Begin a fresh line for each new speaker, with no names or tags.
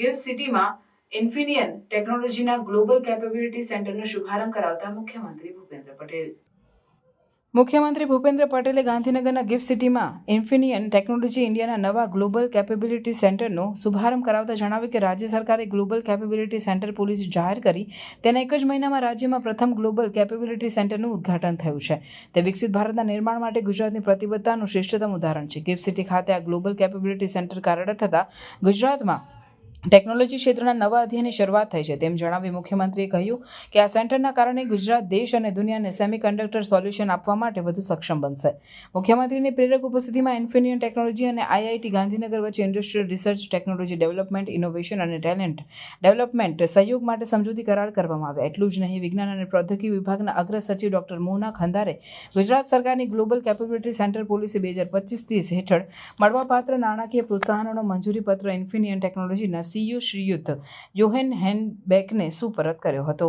Gift સિટીમાં ઇન્ફિનિયન ટેકનોલોજીના global capability સેન્ટરનો શુભારંભ કરાવતા મુખ્યમંત્રી ભૂપેન્દ્ર પટેલ. મુખ્યમંત્રી ભૂપેન્દ્ર પટેલે ગાંધીનગરના ગિફ્ટ સિટીમાં ઇન્ફિનિયન ટેકનોલોજી ઇન્ડિયાના નવા ગ્લોબલ કેપેબિલિટી સેન્ટરનો શુભારંભ કરાવતા જણાવ્યું કે રાજ્ય સરકારે ગ્લોબલ કેપેબિલિટી સેન્ટર પોલિસી જાહેર કરી તેના એક જ મહિનામાં રાજ્યમાં પ્રથમ ગ્લોબલ કેપેબિલિટી સેન્ટરનું ઉદ્ઘાટન થયું છે. તે વિકસિત ભારતના નિર્માણ માટે ગુજરાતની પ્રતિબદ્ધતાનું શ્રેષ્ઠતમ ઉદાહરણ છે. ગિફ્ટ સિટી ખાતે આ ગ્લોબલ કેપેબિલિટી સેન્ટર કાર્યરત થતાં ગુજરાતમાં ટેકનોલોજી ક્ષેત્રના નવા અધ્યાયની શરૂઆત થઈ છે. તેમ જણાવી મુખ્યમંત્રીએ કહ્યું કે આ સેન્ટરના કારણે ગુજરાત, દેશ અને દુનિયાને સેમિકન્ડક્ટર સોલ્યુશન આપવા માટે વધુ સક્ષમ બનશે. મુખ્યમંત્રીની પ્રેરક ઉપસ્થિતિમાં ઇન્ફિનિયન ટેકનોલોજી અને આઈઆઈટી ગાંધીનગર વચ્ચે industrial research, technology development, innovation અને ટેલેન્ટ ડેવલપમેન્ટ સહયોગ માટે સમજૂતી કરાર કરવામાં આવ્યા. એટલું જ નહીં, વિજ્ઞાન અને પ્રૌદ્યોગિકી વિભાગના અગ્ર સચિવ ડોક્ટર મોહના ખંદારે ગુજરાત સરકારની ગ્લોબલ કેપેબિલિટી સેન્ટર પોલિસી બે હજાર પચીસ ત્રીસ હેઠળ મળવાપાત્ર નાણાકીય પ્રોત્સાહનોનો મંજૂરીપત્ર ઇન્ફિનિયન ટેકનોલોજીના સીઈઓ શ્રીયુત યોહેન હેનબેકને સુપરત કર્યો હતો.